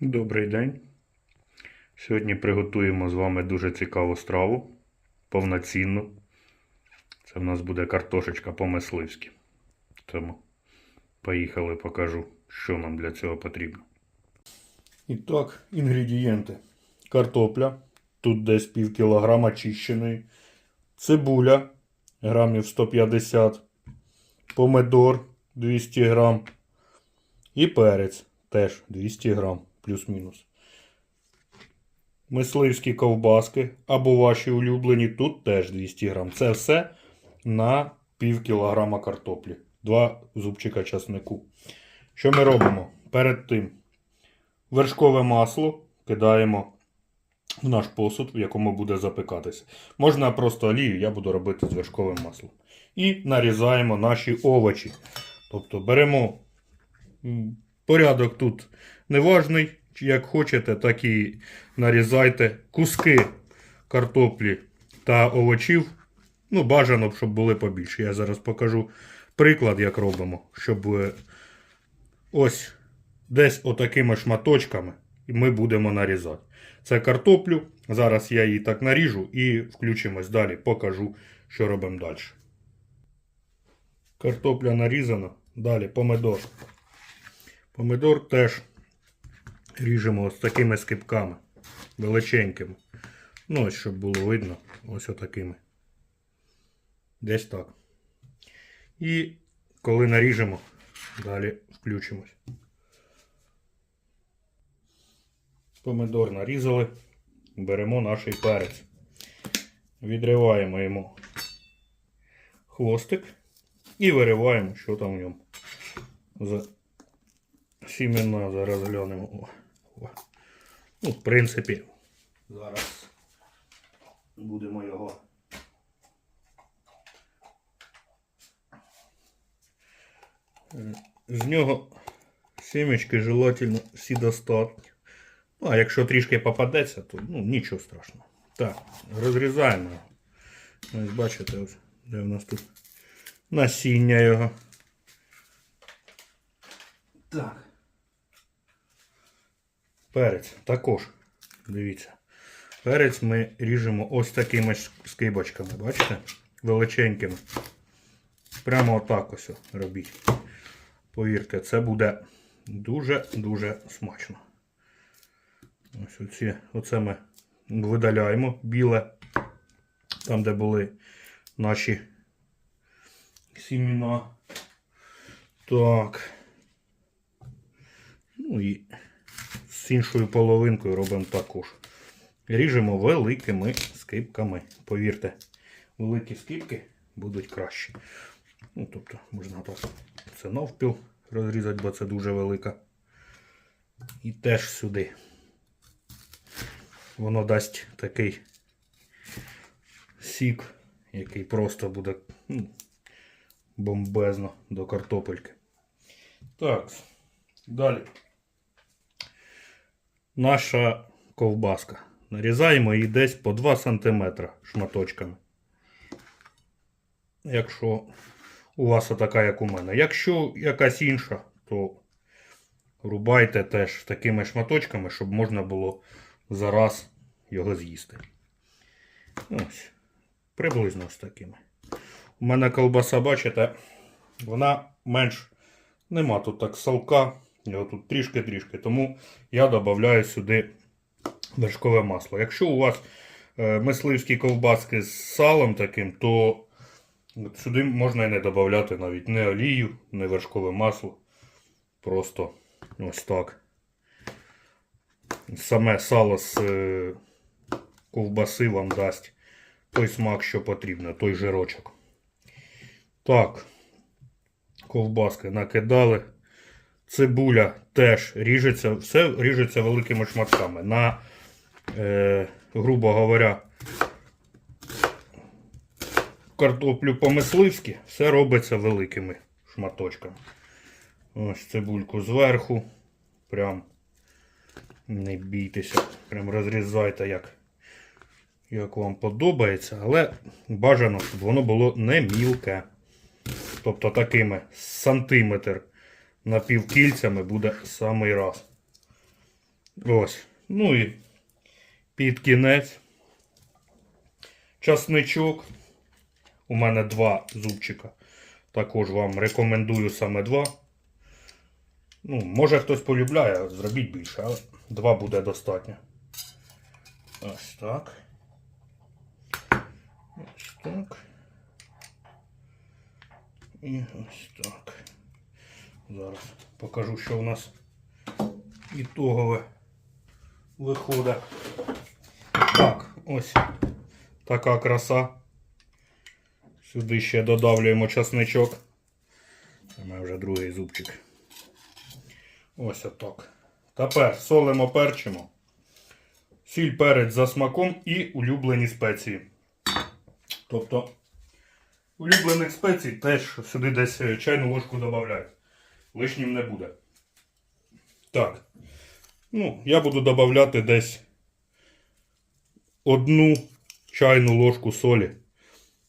Добрий день. Сьогодні приготуємо з вами дуже цікаву страву, повноцінну. Це в нас буде картошечка по-мисливськи. Тому поїхали, покажу, що нам для цього потрібно. І так, інгредієнти. Картопля. Тут десь пів кілограма чищеної. Цибуля грамів 150. Помидор 200 грам. І перець теж 200 грам, плюс-мінус. Мисливські ковбаски або ваші улюблені тут теж 200 грам. Це все на пів кілограма картоплі. Два зубчика часнику. Що ми робимо? Перед тим вершкове масло кидаємо в наш посуд, в якому буде запекатися. Можна просто олію, я буду робити з вершковим маслом. І нарізаємо наші овочі. Тобто беремо порядок тут неважний. Як хочете, так і нарізайте куски картоплі та овочів. Ну, бажано, щоб були побільше. Я зараз покажу приклад, як робимо, щоб е, ось десь отакими шматочками ми будемо нарізати. Це картоплю. Зараз я її так наріжу і включимось далі, покажу, що робимо далі. Картопля нарізана. Далі помидор. Помидор теж ріжемо ось такими скибками. Величенькими. Ну, ось щоб було видно. Ось отакими. Десь так. І коли наріжемо, далі включимось. Помидор нарізали. Беремо наш перець. Відриваємо йому хвостик і вириваємо, що там в ньому. За сімена зараз глянемо. О. Ну, в принципі, зараз будемо його. З нього сімечки желательно всі достатні. Ну, а якщо трішки попадеться, то ну, нічого страшного. Так, розрізаємо його. Ось бачите, ось, де в нас тут насіння його. Так. Перець також. Дивіться. Перець ми ріжемо ось такими скибочками, бачите? Величенькими. Прямо отак ось робіть. Повірте, це буде дуже-дуже смачно. Ось оці, оце ми видаляємо біле, там, де були наші сіміна. Так. Ну і з іншою половинкою робимо також. Ріжемо великими скипками. Повірте, великі скипки будуть краще. Ну, тобто, можна так це навпіл розрізати, бо це дуже велика. І теж сюди. Воно дасть такий сік, який просто буде ну, бомбезно до картопельки. Так, далі. Наша ковбаска. Нарізаємо її десь по 2 см шматочками. Якщо у вас така, як у мене. Якщо якась інша, то рубайте теж такими шматочками, щоб можна було зараз його з'їсти. Ось. Приблизно ось такими. У мене колбаса, бачите, вона менш нема тут так салка. Його тут трішки-трішки. Тому я додаю сюди вершкове масло. Якщо у вас е, мисливські ковбаски з салом таким, то сюди можна і не додати навіть не олію, не вершкове масло. Просто ось так. Саме сало з е, ковбаси вам дасть той смак, що потрібно, той жирочок. Так, ковбаски накидали. Цибуля теж ріжеться, все ріжеться великими шматками. На, е, грубо говоря, картоплю по-мисливськи все робиться великими шматочками. Ось цибульку зверху. Прям не бійтеся, прям розрізайте, як, як вам подобається, але бажано, щоб воно було не мілке. Тобто такими сантиметр напівкільцями буде самий раз. Ось. Ну і під кінець. Часничок. У мене два зубчика. Також вам рекомендую саме два. Ну, може хтось полюбляє, зробіть більше, але два буде достатньо. Ось так. Ось так. І ось так. Зараз покажу, що у нас ітогове виходить. Так, ось така краса. Сюди ще додавлюємо часничок. У мене вже другий зубчик. Ось отак. Тепер солимо, перчимо. Сіль перець за смаком і улюблені спеції. Тобто, улюблених спецій теж сюди десь е, чайну ложку додають. Лишнім не буде. Так. Ну, я буду додавати десь одну чайну ложку солі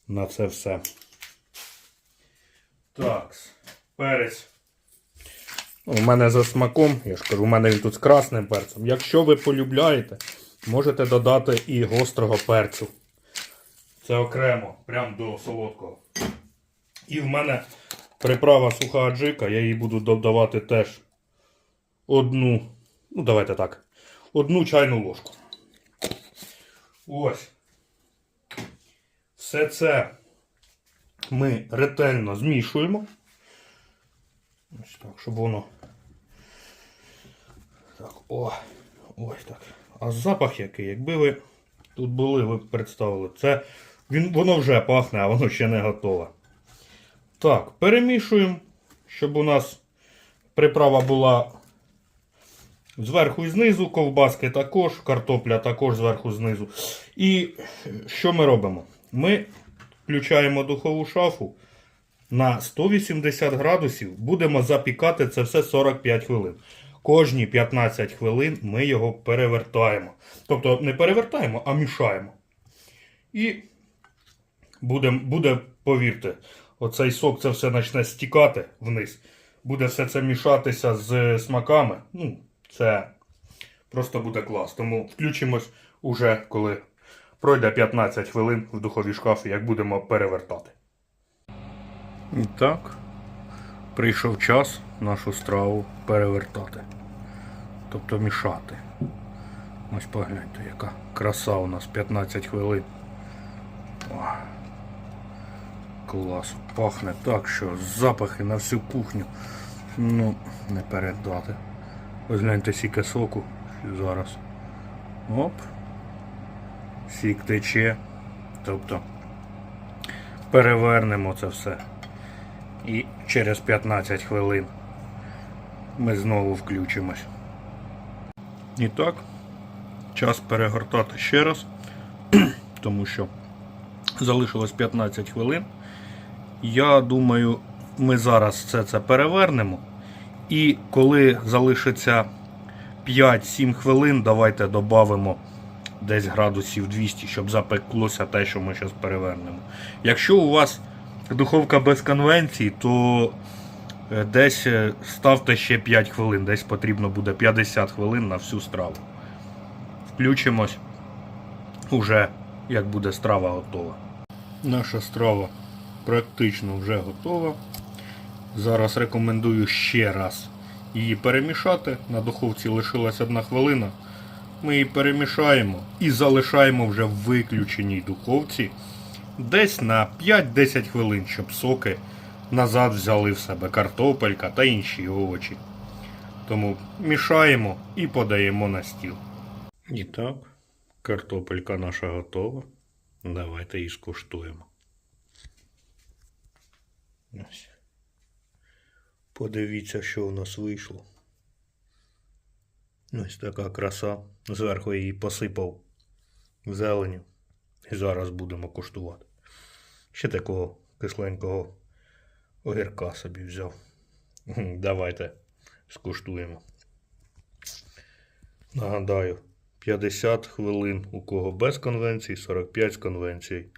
на це все. Так, перець. У мене за смаком, я ж кажу, у мене він тут з красним перцем. Якщо ви полюбляєте, можете додати і гострого перцю. Це окремо, прям до солодкого. І в мене приправа суха аджика, я її буду додавати теж одну, ну давайте так, одну чайну ложку. Ось. Все це ми ретельно змішуємо. Ось так, щоб воно. Так, о, ось так. А запах який, якби ви тут були, ви б представили. Це він, воно вже пахне, а воно ще не готове. Так, перемішуємо, щоб у нас приправа була зверху і знизу, ковбаски також, картопля також зверху знизу. І що ми робимо? Ми включаємо духову шафу на 180 градусів, будемо запікати це все 45 хвилин. Кожні 15 хвилин ми його перевертаємо. Тобто не перевертаємо, а мішаємо. І буде, буде повірте, оцей сок це все почне стікати вниз. Буде все це мішатися з смаками. Ну, це просто буде клас. Тому включимось уже, коли пройде 15 хвилин в духовій шкафі, як будемо перевертати. І так, прийшов час нашу страву перевертати. Тобто мішати. Ось погляньте, яка краса у нас 15 хвилин. О, клас. Пахне так, що запахи на всю кухню. Ну, не передати. Ось гляньте сіке соку зараз. Оп. Сік тече. Тобто перевернемо це все. І через 15 хвилин ми знову включимось. І так, час перегортати ще раз, тому що залишилось 15 хвилин. Я думаю, ми зараз все це перевернемо. І коли залишиться 5-7 хвилин, давайте додамо десь градусів 200, щоб запеклося те, що ми зараз перевернемо. Якщо у вас духовка без конвенції, то е, десь е, ставте ще 5 хвилин, десь потрібно буде 50 хвилин на всю страву. Включимось уже, як буде страва готова. Наша страва практично вже готова. Зараз рекомендую ще раз її перемішати. На духовці лишилась одна хвилина. Ми її перемішаємо і залишаємо вже в виключеній духовці десь на 5-10 хвилин, щоб соки назад взяли в себе картопелька та інші овочі. Тому мішаємо і подаємо на стіл. І так, картопелька наша готова. Давайте її скуштуємо. Подивіться, що у нас вийшло. Ось така краса. Зверху я її посипав зеленю. І зараз будемо куштувати. Ще такого кисленького огірка собі взяв. Давайте скуштуємо. Нагадаю, 50 хвилин у кого без конвенції, 45 з конвенцією.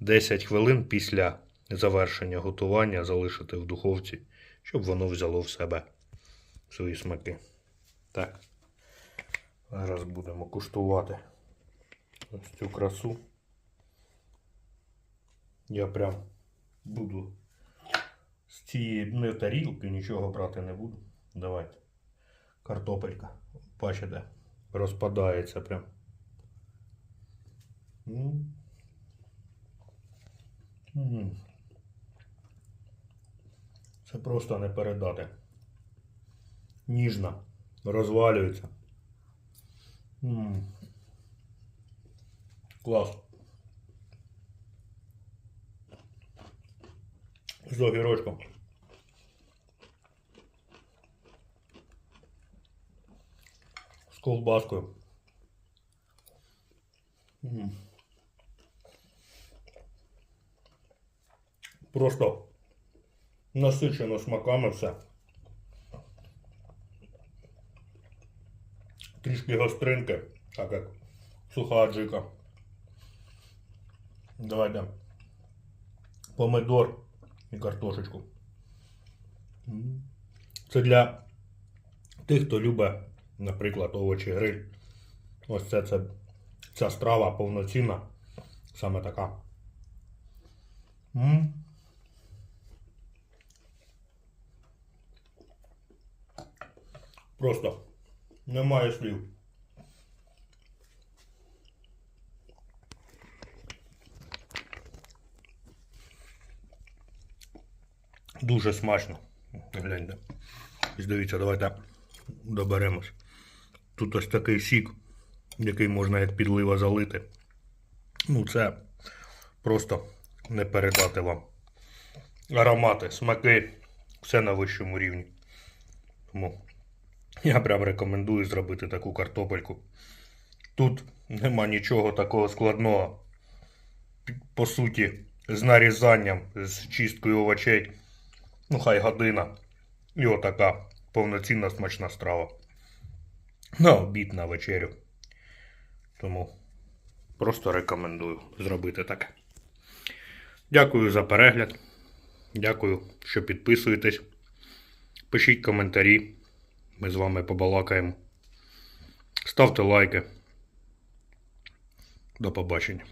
10 хвилин після завершення готування залишити в духовці, щоб воно взяло в себе свої смаки. Так. Зараз будемо куштувати ось цю красу. Я прям буду з цієї не тарілки нічого брати не буду. Давайте. Картопелька. Бачите, розпадається прям. М. М. Це просто не передати. Ніжна, розвалюється. М. Клас. З огірочком. З ковбаскою. М. Просто насичено смаками все. Трішки гостринки, так як суха аджика. Давайте помидор і картошечку. Це для тих, хто любить, наприклад, овочі гриль. Ось це, це ця страва повноцінна. Саме така. М. Просто немає слів. Дуже смачно. Гляньте. Ось Дивіться, давайте доберемось. Тут ось такий сік, який можна як підлива залити. Ну, це просто не передати вам. Аромати, смаки, все на вищому рівні. Тому я прям рекомендую зробити таку картопельку. Тут нема нічого такого складного. По суті, з нарізанням, з чисткою овочей. Ну, хай година. І отака повноцінна смачна страва. На обід, на вечерю. Тому просто рекомендую зробити таке. Дякую за перегляд. Дякую, що підписуєтесь. Пишіть коментарі. Ми з вами побалакаємо. Ставте лайки. До побачення.